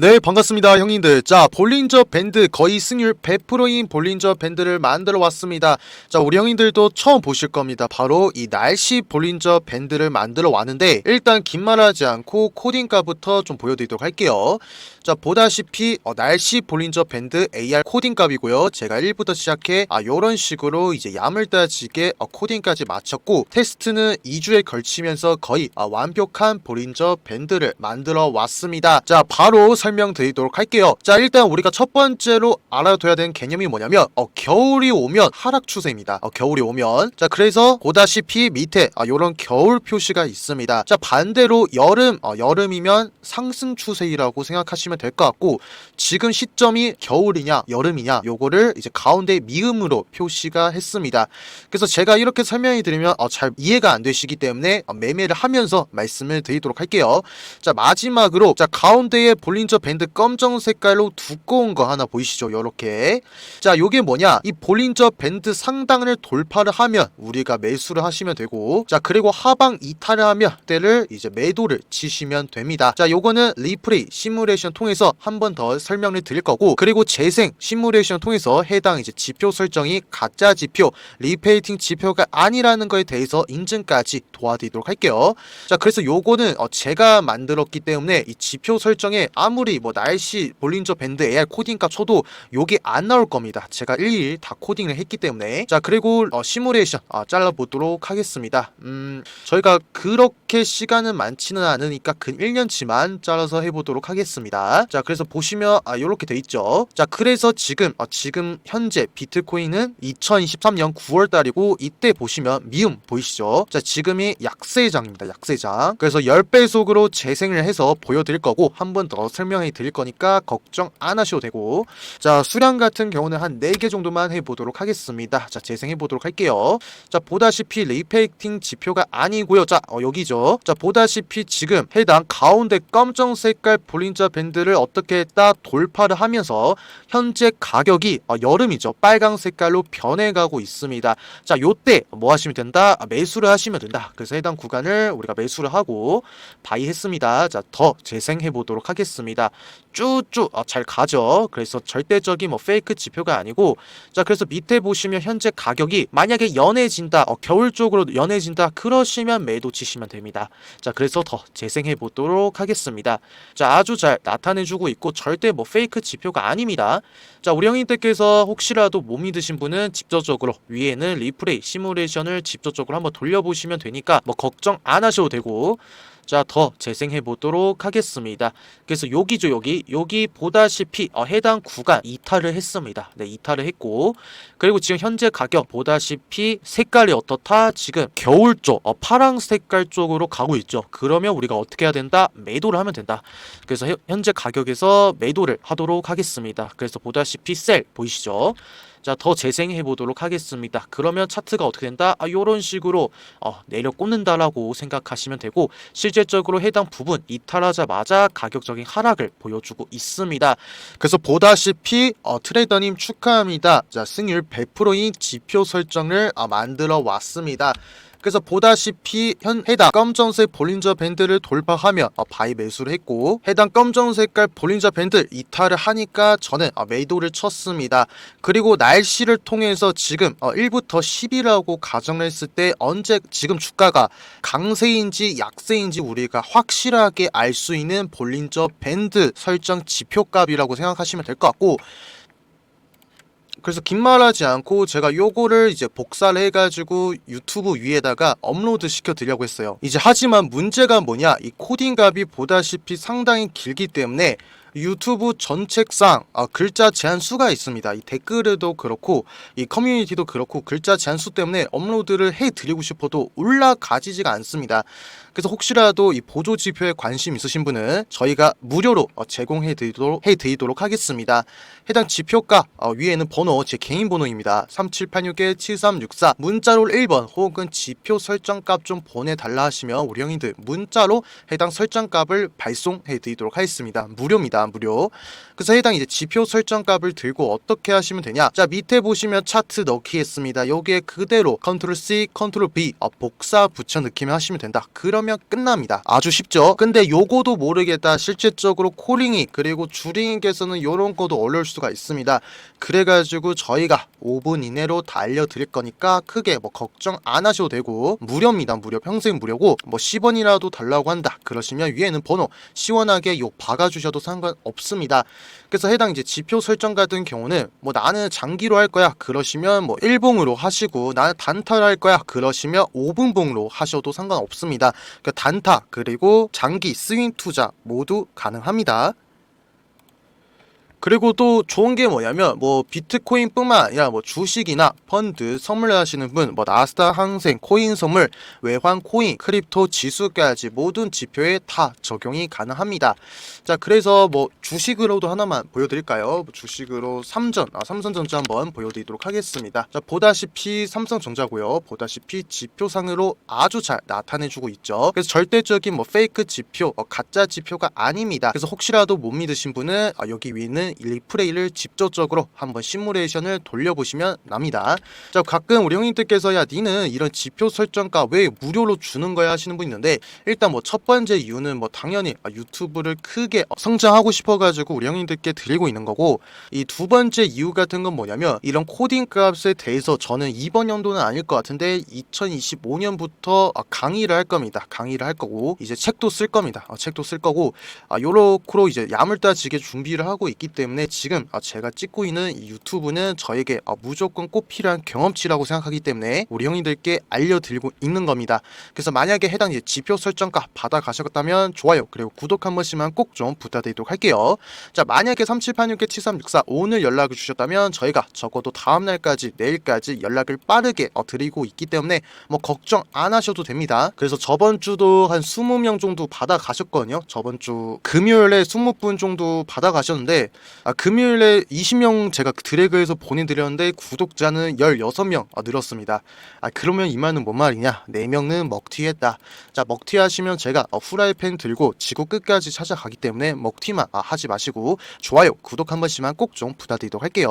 네 반갑습니다 형님들. 자 볼린저 밴드 거의 승률 100%인 볼린저 밴드를 만들어 왔습니다. 자 우리 형님들도 처음 보실 겁니다. 바로 이 날씨 볼린저 밴드를 만들어 왔는데 일단 긴 말하지 않고 코딩값부터 좀 보여드리도록 할게요. 자 보다시피 어, 날씨 볼린저 밴드 AR 코딩 값이고요. 제가 1부터 시작해 아 요런 식으로 이제 야물따지게 어, 코딩까지 마쳤고 테스트는 2주에 걸치면서 거의 아, 완벽한 볼린저 밴드를 만들어 왔습니다. 자 바로 설명드리도록 할게요. 자 일단 우리가 첫 번째로 알아둬야 되는 개념이 뭐냐면 어, 겨울이 오면 하락 추세입니다. 어, 겨울이 오면. 자 그래서 보다시피 밑에 아, 요런 겨울 표시가 있습니다. 자 반대로 여름 어, 여름이면 상승 추세이라고 생각하시면 될 것 같고 지금 시점이 겨울이냐 여름이냐 요거를 이제 가운데 미음으로 표시가 했습니다. 그래서 제가 이렇게 설명해 드리면 어, 잘 이해가 안 되시기 때문에 어, 매매를 하면서 말씀을 드리도록 할게요. 자 마지막으로 자 가운데에 볼린저 밴드 검정 색깔로 두꺼운 거 하나 보이시죠? 요렇게. 자 요게 뭐냐? 이 볼린저 밴드 상단을 돌파를 하면 우리가 매수를 하시면 되고 자 그리고 하방 이탈을 하면 때를 이제 매도를 치시면 됩니다. 자 요거는 리플레이 시뮬레이션 통해서 한 번 더 설명을 드릴 거고 그리고 재생 시뮬레이션 통해서 해당 이제 지표 설정이 가짜 지표 리페이팅 지표가 아니라는 거에 대해서 인증까지 도와드리도록 할게요. 자 그래서 요거는 어, 제가 만들었기 때문에 이 지표 설정에 아무 리 뭐 날씨 볼린저 밴드 AR 코딩값 쳐도 요게 안 나올 겁니다. 제가 일일이 다 코딩을 했기 때문에. 자 그리고 어, 시뮬레이션. 아, 잘라보도록 하겠습니다. 음 저희가 그렇게 시간은 많지는 않으니까 근 1년치만 잘라서 해보도록 하겠습니다. 자 그래서 보시면 아 요렇게 돼 있죠. 자 그래서 지금 어, 지금 현재 비트코인은 2023년 9월 달이고 이때 보시면 미음 보이시죠? 자 지금이 약세장입니다 약세장. 그래서 10배속으로 재생을 해서 보여드릴 거고 한 번 더 설명 해 드릴 거니까 걱정 안 하셔도 되고. 자 수량 같은 경우는 한 4개 정도만 해보도록 하겠습니다. 자 재생해 보도록 할게요. 자 보다시피 리페이팅 지표가 아니고요. 자 어, 여기죠. 자 보다시피 지금 해당 가운데 검정 색깔 볼린저 밴드를 어떻게 했다 돌파를 하면서 현재 가격이 어, 여름이죠. 빨강 색깔로 변해가고 있습니다. 자 요때 뭐 하시면 된다? 아, 매수를 하시면 된다. 그래서 해당 구간을 우리가 매수를 하고 바이 했습니다. 자 더 재생해 보도록 하겠습니다 쭉쭉 어, 잘 가죠. 그래서 절대적인 뭐 페이크 지표가 아니고 자 그래서 밑에 보시면 현재 가격이 만약에 연해진다 어, 겨울 쪽으로 연해진다 그러시면 매도 치시면 됩니다. 자 그래서 더 재생해 보도록 하겠습니다. 자 아주 잘 나타내주고 있고 절대 뭐 페이크 지표가 아닙니다. 자 우리 형님들께서 혹시라도 못 믿으신 분은 직접적으로 위에는 리플레이 시뮬레이션을 직접적으로 한번 돌려보시면 되니까 뭐 걱정 안 하셔도 되고 자, 더 재생해 보도록 하겠습니다. 그래서 여기죠, 여기. 여기 보다시피 어, 해당 구간 이탈을 했습니다. 네, 이탈을 했고 그리고 지금 현재 가격 보다시피 색깔이 어떻다? 지금 겨울 쪽, 어, 파랑 색깔 쪽으로 가고 있죠. 그러면 우리가 어떻게 해야 된다? 매도를 하면 된다. 그래서 해- 현재 가격에서 매도를 하도록 하겠습니다. 그래서 보다시피 셀 보이시죠? 자, 더 재생해 보도록 하겠습니다. 그러면 차트가 어떻게 된다? 아, 요런 식으로 어, 내려 꽂는다라고 생각하시면 되고 실질적으로 해당 부분 이탈하자마자 가격적인 하락을 보여주고 있습니다. 그래서 보다시피 어, 트레이더님 축하합니다. 자, 승률 100%인 지표 설정을 아, 만들어 왔습니다. 그래서 보다시피 현 해당 검정색 볼린저 밴드를 돌파하며 어, 바이 매수를 했고 해당 검정 색깔 볼린저 밴드 이탈을 하니까 저는 어, 매도를 쳤습니다. 그리고 날씨를 통해서 지금 어, 1부터 10이라고 가정을 했을 때 언제 지금 주가가 강세인지 약세인지 우리가 확실하게 알 수 있는 볼린저 밴드 설정 지표값이라고 생각하시면 될 것 같고 그래서 긴 말하지 않고 제가 요거를 이제 복사를 해가지고 유튜브 위에다가 업로드 시켜 드리려고 했어요. 이제 하지만 문제가 뭐냐 이 코딩 값이 보다시피 상당히 길기 때문에 유튜브 전책상 아, 글자 제한 수가 있습니다. 이 댓글에도 그렇고 이 커뮤니티도 그렇고 글자 제한 수 때문에 업로드를 해 드리고 싶어도 올라가지지가 않습니다. 그래서 혹시라도 이 보조 지표에 관심 있으신 분은 저희가 무료로 어, 제공해 드리도록 해 드리도록 하겠습니다. 해당 지표가 어, 위에는 번호 제 개인 번호입니다. 3786-7364 문자로 1번 혹은 지표 설정값 좀 보내달라 하시면 우리 형님들 문자로 해당 설정값을 발송해 드리도록 하겠습니다. 무료입니다. 무료. 그래서 해당 이제 지표 설정 값을 들고 어떻게 하시면 되냐? 자 밑에 보시면 차트 넣기 했습니다. 여기에 그대로 컨트롤 C, 컨트롤 V 어, 복사 붙여 넣기만 하시면 된다. 그러면 끝납니다. 아주 쉽죠? 근데 요거도 모르겠다. 실질적으로 코링이 그리고 주링님께서는 요런 것도 어려울 수가 있습니다. 그래가지고 저희가 5분 이내로 다 알려드릴 거니까 크게 뭐 걱정 안 하셔도 되고 무료입니다. 무료 평생 무료고 뭐 10원이라도 달라고 한다. 그러시면 위에는 번호 시원하게 욕 박아주셔도 상관 없습니다. 그래서 해당 이제 지표 설정 같은 경우는 뭐 나는 장기로 할 거야 그러시면 뭐 1봉으로 하시고 나는 단타로 할 거야 그러시면 5분봉으로 하셔도 상관없습니다. 그 단타 그리고 장기 스윙 투자 모두 가능합니다. 그리고 또 좋은 게 뭐냐면 뭐 비트코인뿐만 아니라 뭐 주식이나 펀드 선물 하시는 분, 뭐 나스닥 항생, 코인 선물, 외환 코인, 크립토 지수까지 모든 지표에 다 적용이 가능합니다. 자, 그래서 뭐 주식으로도 하나만 보여드릴까요? 뭐 주식으로 삼전, 아 삼성전자 한번 보여드리도록 하겠습니다. 자, 보다시피 삼성전자고요. 보다시피 지표상으로 아주 잘 나타내주고 있죠. 그래서 절대적인 뭐 페이크 지표, 어, 가짜 지표가 아닙니다. 그래서 혹시라도 못 믿으신 분은 아, 여기 위에 있는 리프레이를 직접적으로 한번 시뮬레이션을 돌려보시면 납니다. 자, 가끔 우리 형님들께서 야, 니는 이런 지표 설정가 왜 무료로 주는 거야 하시는 분 있는데 일단 뭐 첫 번째 이유는 뭐 당연히 아, 유튜브를 크게 성장하고 싶어가지고 우리 형님들께 드리고 있는 거고 이 두 번째 이유 같은 건 뭐냐면 이런 코딩 값에 대해서 저는 이번 연도는 아닐 것 같은데 2025년부터 아, 강의를 할 겁니다. 강의를 할 거고 이제 책도 쓸 겁니다. 아, 책도 쓸 거고 아, 요렇게로 이제 야물딱지게 준비를 하고 있기 때문에 지금 아, 제가 찍고 있는 이 유튜브는 저에게 아, 무조건 꼭 필요한 경험치라고 생각하기 때문에 우리 형님들께 알려드리고 있는 겁니다. 그래서 만약에 해당 지표 설정가 받아 가셨다면 좋아요 그리고 구독 한 번씩만 꼭 좀 부탁드리도록 할게요. 자 만약에 3786개 7364 오늘 연락을 주셨다면 저희가 적어도 다음 날까지 내일까지 연락을 빠르게 어, 드리고 있기 때문에 뭐 걱정 안 하셔도 됩니다. 그래서 저번 주도 한 20명 정도 받아 가셨거든요. 저번 주 금요일에 20분 정도 받아 가셨는데 아, 금요일에 20명 제가 드래그해서 보내드렸는데 구독자는 16명 아, 늘었습니다. 아 그러면 이 말은 뭔 말이냐? 4명은 먹튀했다. 자 먹튀 하시면 제가 어, 후라이팬 들고 지구 끝까지 찾아가기 때문에 먹튀만 아, 하지 마시고 좋아요 구독 한 번씩만 꼭 좀 부탁드리도록 할게요.